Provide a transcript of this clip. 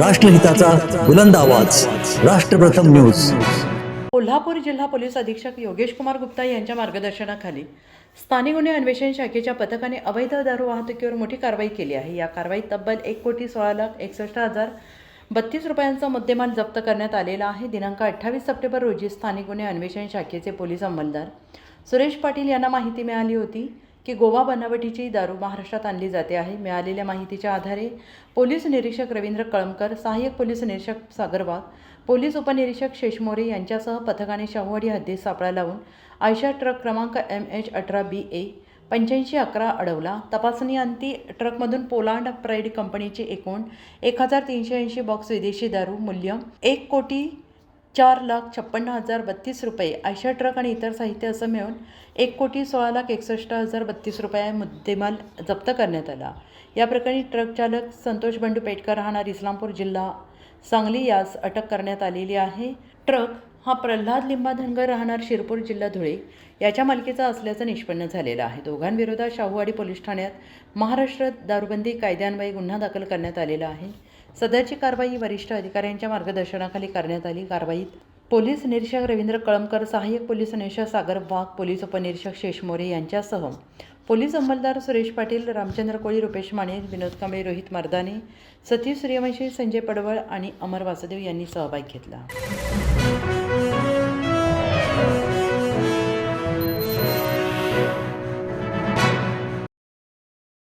राष्ट्रहिताचा बुलंद आवाज. राष्ट्रप्रथम न्यूज. कोल्हापूर जिल्हा पोलीस अधीक्षक योगेश कुमार गुप्ता यांच्या मार्गदर्शनाखाली स्थानिक गुन्हे अन्वेषण शाखेच्या पथकाने अवैध दारू वाहतुकीवर मोठी कारवाई केली आहे. या कारवाईत तब्बल एक कोटी सोळा लाख एकसष्ट हजार बत्तीस रुपयांचा मुद्देमाल जप्त करण्यात आलेला आहे. दिनांक अठ्ठावीस सप्टेंबर रोजी स्थानिक गुन्हे अन्वेषण शाखेचे पोलीस अंमलदार सुरेश पाटील यांना माहिती मिळाली होती. की गोवा बनावटीची दारू महाराष्ट्रात आणली जाते आहे. मिळालेल्या माहितीच्या आधारे पोलीस निरीक्षक रवींद्र कळमकर सहाय्यक पोलीस निरीक्षक सागरवाग पोलीस उपनिरीक्षक शेषमोरे यांच्यासह पथकाने शाहूवाडी हद्दीत सापळा लावून आयशा ट्रक क्रमांक एम एच अठरा बी ए पंच्याऐंशी अकरा अडवला. तपासणी अंती ट्रकमधून पोलांड प्राईड कंपनीचे एकूण एक हजार तीनशे ऐंशी बॉक्स विदेशी दारू मूल्य एक कोटी चार लाख छप्पन्न हजार बत्तीस रुपये. आयशा ट्रक आणि इतर साहित्य असं मिळून एक कोटी सोळा लाख एकसष्ट हजार बत्तीस रुपये मुद्देमाल जप्त करण्यात आला. या प्रकरणी ट्रक चालक संतोष बंडू पेटकर राहणार इस्लामपूर जिल्हा सांगली यास अटक करण्यात आलेली आहे. ट्रक हा प्रल्हाद लिंबा धनगर राहणार शिरपूर जिल्हा धुळे याच्या मालकीचा असल्याचं निष्पन्न झालेलं आहे. दोघांविरोधात शाहूवाडी पोलीस ठाण्यात महाराष्ट्र दारूबंदी कायद्यान्वये गुन्हा दाखल करण्यात आलेला आहे. सदरची कारवाई वरिष्ठ अधिकाऱ्यांच्या मार्गदर्शनाखाली करण्यात आली. कारवाईत पोलीस निरीक्षक रवींद्र कळमकर सहाय्यक पोलीस निरीक्षक सागर वाघ पोलीस उपनिरीक्षक शेषमोरे यांच्यासह पोलीस अंमलदार सुरेश पाटील रामचंद्र कोळी रुपेश माने विनोद कांबळे रोहित मर्दाने सतीश सूर्यवंशी संजय पडवळ आणि अमर वासुदेव यांनी सहभाग घेतला.